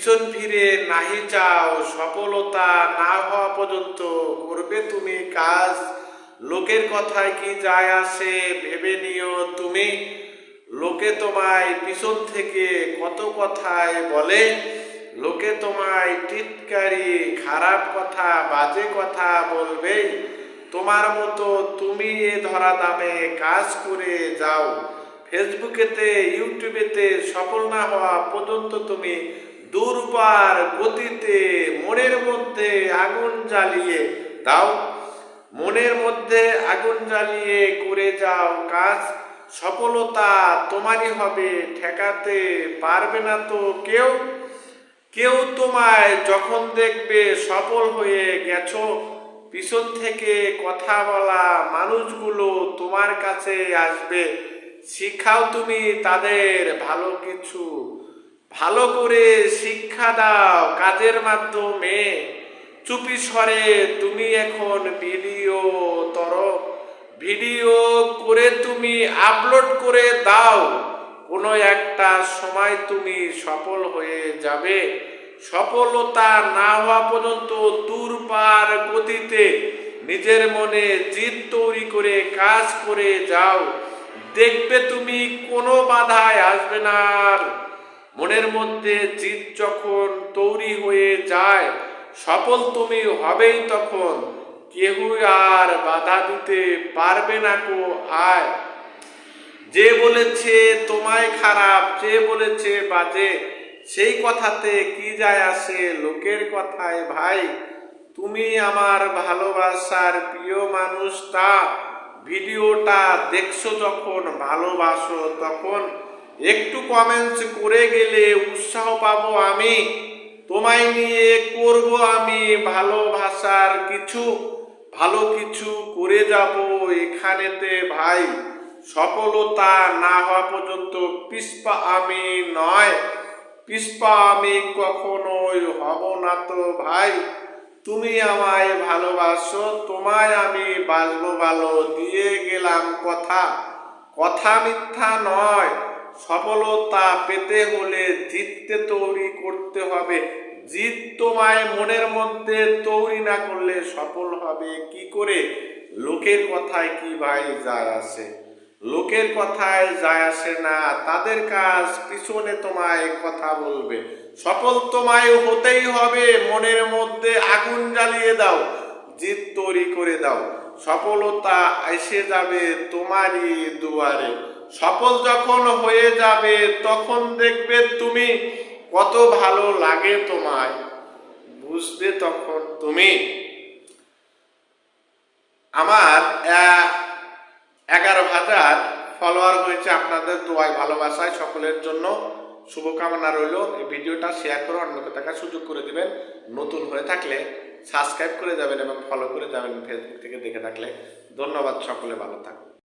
পিছন ফিরে নাহি চাও, সফলতা না হওয়া পর্যন্ত করবে তুমি কাজ। লোকের কথায় কি যায় আসে ভেবে নিও তুমি। লোকে তোমায় পিছন থেকে কত কথায় বলে? লোকে তোমায় টিটকারি, খারাপ কথা, বাজে কথা বলবে। তোমার মতো তুমি এ ধরা দামে কাজ করে যাও। ফেসবুকেতে, ইউটিউবেতে সফল না হওয়া পর্যন্ত তুমি দুর্বার গতিতে মনের মধ্যে আগুন জ্বালিয়ে দাও। মনের মধ্যে আগুন জ্বালিয়ে করে যাও। কাজ সফলতা তোমারই হবে, ঠেকাতে পারবে না তো কেউ। কেউ তোমায় যখন দেখবে সফল হয়ে গেছো, পিছন থেকে কথা বলা মানুষগুলো তোমার কাছে আসবে। শিখাও তুমি তাদের ভালো কিছু। ভালো করে শিক্ষা দাও, কাজের মাধ্যমে। চুপি স্বরে তুমি এখন ভিডিও তর। ভিডিও করে তুমি আপলোড করে দাও। কোনো একটা সময় তুমি সফল হয়ে যাবে। সফলতা না হওয়া পর্যন্ত দূর পার গতিতে নিজের মনে জিদ তৈরি করে কাজ করে যাও। দেখবে তুমি কোনো বাধায় আসবে না। মনের মধ্যে জিদ যখন তৈরি হয়ে যায়, সফল তুমি হবেই তখন। কেউ আর বাধা দিতে পারবে না কো আয়। যে বলেছে তোমায় খারাপ, যে বলেছে বাজে, সেই কথাতে কি যায় আসে লোকের কথায় ভাই? তুমি আমার ভালোবাসার প্রিয় মানুষটা, ভিডিওটা দেখছ যখন, ভালোবাসো তখন। একটু কমেন্টস করে গেলে উৎসাহ পাবো আমি। তোমায় নিয়ে করব আমি ভালোবাসার কিছু, ভালো কিছু করে যাব এখানেতে ভাই। সফলতা না হওয়া পর্যন্ত পিসপা আমি নয়। পিসপা আমি কখনোই হব না তো ভাই। তুমি আমায় ভালোবাসো, তোমায় আমি বাসবো ভালো দিয়ে গেলাম কথা। কথা মিথ্যা নয়। সফলতা পেতে হলে জিততে তৈরি করতে হবে। জিত তোমায় মনের মধ্যে তৈরি না করলে সফল হবে কি করে? লোকের কথায় কি ভাই যায় আসে? লোকের কথায় যায় আসে না, তাদের কাজ পিছনে তোমায় কথা বলবে। সফল তোমায় হতেই হবে, মনের মধ্যে আগুন জ্বালিয়ে দাও। জিত তৈরি করে দাও। সফলতা এসে যাবে তোমারই দুয়ারে। সফল যখন হয়ে যাবে, তখন দেখবে তুমি কত ভালো লাগে তোমায়। বুঝবে তখন তুমি। আমার এগারো হাজার ফলোয়ার হয়েছে আপনাদের দোয়ায় ভালোবাসায় সকলের জন্য। শুভকামনা রইল। এই ভিডিওটা শেয়ার করে অন্যকে দেখার সুযোগ করে দিবেন। নতুন হয়ে থাকলে সাবস্ক্রাইব করে যাবেন এবং ফলো করে যাবেন ফেসবুক থেকে দেখে থাকলে। ধন্যবাদ, সকলে ভালো থাকুন